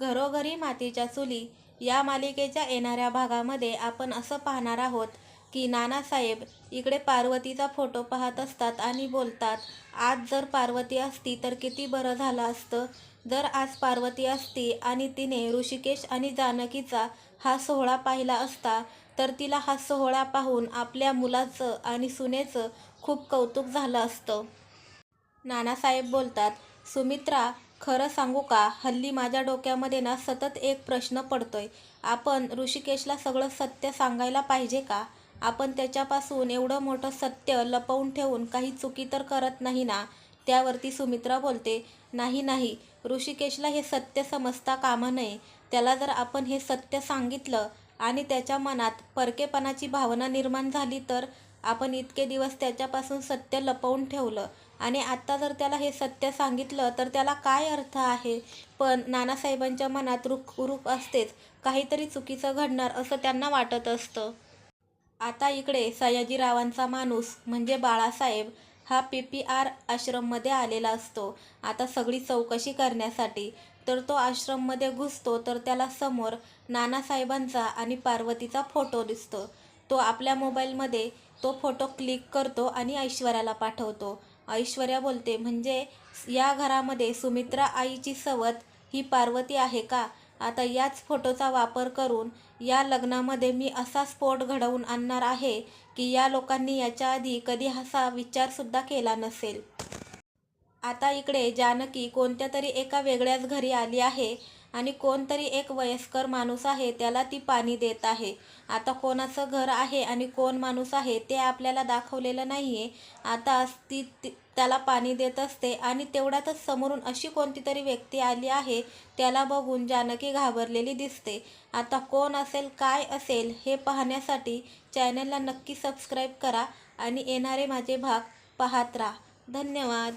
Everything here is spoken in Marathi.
घरोघरी मातीच्या चुली या मालिकेच्या येणाऱ्या भागामध्ये आपण असं पाहणार आहोत की नानासाहेब इकडे पार्वतीचा फोटो पाहत असतात आणि बोलतात आज जर पार्वती असती तर किती बरं झालं असतं. जर आज पार्वती असती आणि तिने ऋषिकेश आणि जानकीचा हा सोहळा पाहिला असता तर तिला हा सोहळा पाहून आपल्या मुलाचं आणि सुनेचं खूप कौतुक झालं असतं. नानासाहेब बोलतात सुमित्रा खरं सांगू का? हल्ली माझ्या डोक्यामध्ये ना सतत एक प्रश्न पडतोय. आपण ऋषिकेशला सगळं सत्य सांगायला पाहिजे का? आपण त्याच्यापासून एवढं मोठं सत्य लपवून ठेवून काही चुकी तर करत नाही ना? त्यावरती सुमित्रा बोलते नाही नाही. ऋषिकेशला हे सत्य समजता कामा नये. त्याला जर आपण हे सत्य सांगितलं आणि त्याच्या मनात परकेपणाची भावना निर्माण झाली तर आपण इतके दिवस त्याच्यापासून सत्य लपवून ठेवलं. आणि आत्ता जर त्याला हे सत्य सांगितलं तर त्याला काय अर्थ आहे? पण नानासाहेबांच्या मनात रुख रुख असतेच. काहीतरी चुकीचं घडणार असं त्यांना वाटत असतं. आता इकडे सयाजीरावांचा माणूस म्हणजे बाळासाहेब हा पी पी आर आश्रममध्ये आलेला असतो. आता सगळी चौकशी करण्यासाठी. तर तो आश्रममध्ये घुसतो तर त्याला समोर नानासाहेबांचा आणि पार्वतीचा फोटो दिसतो. तो आपल्या मोबाईलमध्ये तो फोटो क्लिक करतो आणि ऐश्वर्याला पाठवतो. ऐश्वर्या बोलते म्हणजे या घरामध्ये सुमित्रा आईची सवत ही पार्वती आहे का? आता याच फोटोचा वापर करून या लग्नामध्ये मी असा स्फोट घडवून आणणार आहे की या लोकांनी याच्या आधी कधी असा विचारसुद्धा केला नसेल. आता इकडे जानकी कोणत्या तरी एका वेगळ्याच घरी आली आहे आणि कोणतरी एक वयस्कर माणूस आहे त्याला ती पाणी देत आहे. आता कोणाचं घर आहे आणि कोण माणूस आहे ते आपल्याला दाखवलेलं नाही आहे आता ती ती- त्याला पाणी देत असते आणि तेवढ्यातच समोरून अशी कोणती तरी व्यक्ती आली आहे त्याला बघून जानकी घाबरलेली दिसते. आता कोण असेल काय असेल हे पाहण्यासाठी चॅनलला नक्की सबस्क्राईब करा आणि येणारे माझे भाग पाहत राहा. धन्यवाद.